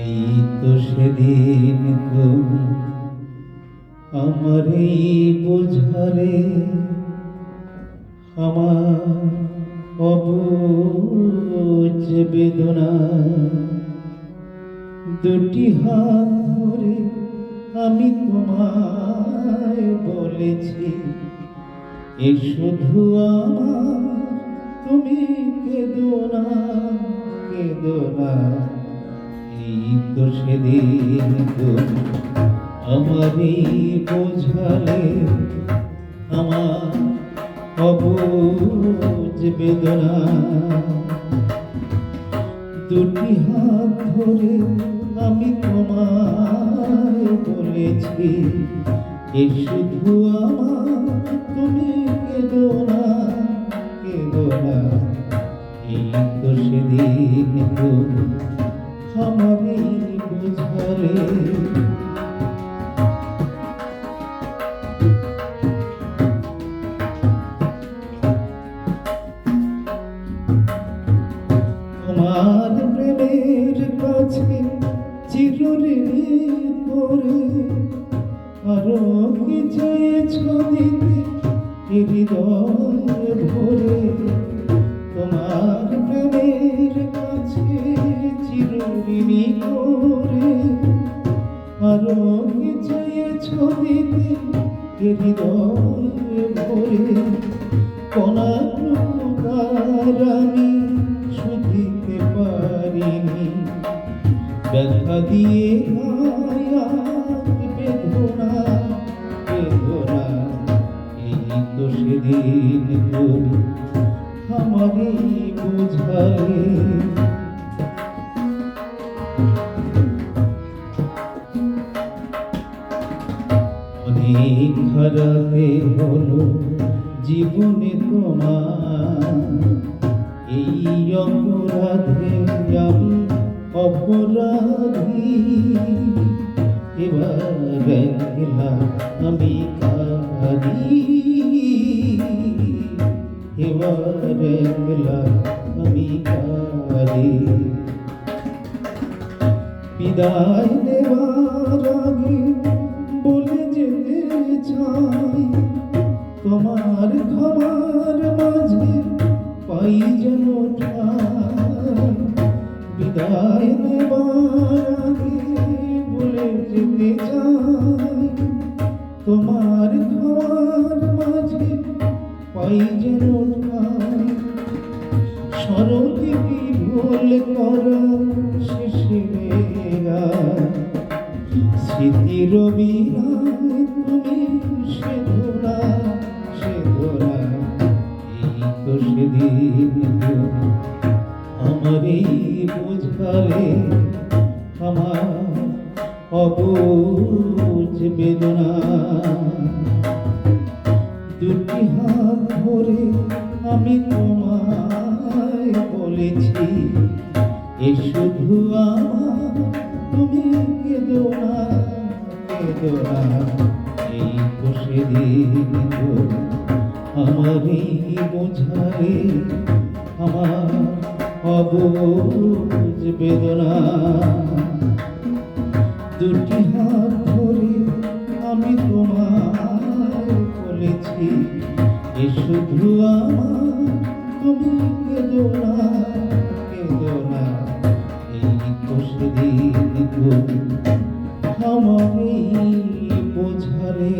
এই তো সেদিন তুমি আমার এই বোঝালে আমার অবুজ বেদনা। দুটি হাত ধরে আমি তোমায় বলেছি, এ শুধু আমার, তুমি কেঁদো না কেঁদো না। এই তো সেদিন তুমি আমারই বোঝালে আমার অবুজ বেদনা। দুটি হাত ধরে আমি তোমায় বলেছি, এ শুধু আমার, তুমি কেঁদো না কেঁদো না। এই তো সেদিন বোঝালে তোমার প্রেমের কাছে চিরঋণী করে আরও কি চেয়েছ দিতে হৃদয় ভরে। এ হৃদয় ভরে কণার আমি শুধিতে পারিনি। ব্যথা দিয়ে বেদনা বেদনা তো সেদিন আমারই বুঝালে। অনেক হারাতে হলো জীবনে তোমার। এই অপরাধে আমি অপরাধী। এবার আমি কারি এবার আমি কারি বিদায় নেওয়ার যেন। বিদায় আগে বলে যেতে চাই তোমার খাবার মাঝে পাই যেন কি ভুল করা শেষেরা স্মৃতির বিনায় তুমি বোঝালে আমার অবুঝ বেদনা। দুটি হাত ধরে আমি তোমায় বলেছি, এ শুধু আমার, তুমি কেঁদো না কেঁদো না। এই তো সেদিন আমারই বোঝালে আমার অবুঝ বেদনা। দুটি হাত ধরে আমি তোমায় বলেছি, এ শুধু আমার তুমি কেঁদো না কেঁদো এই তো সেদিন আমারই বোঝালে।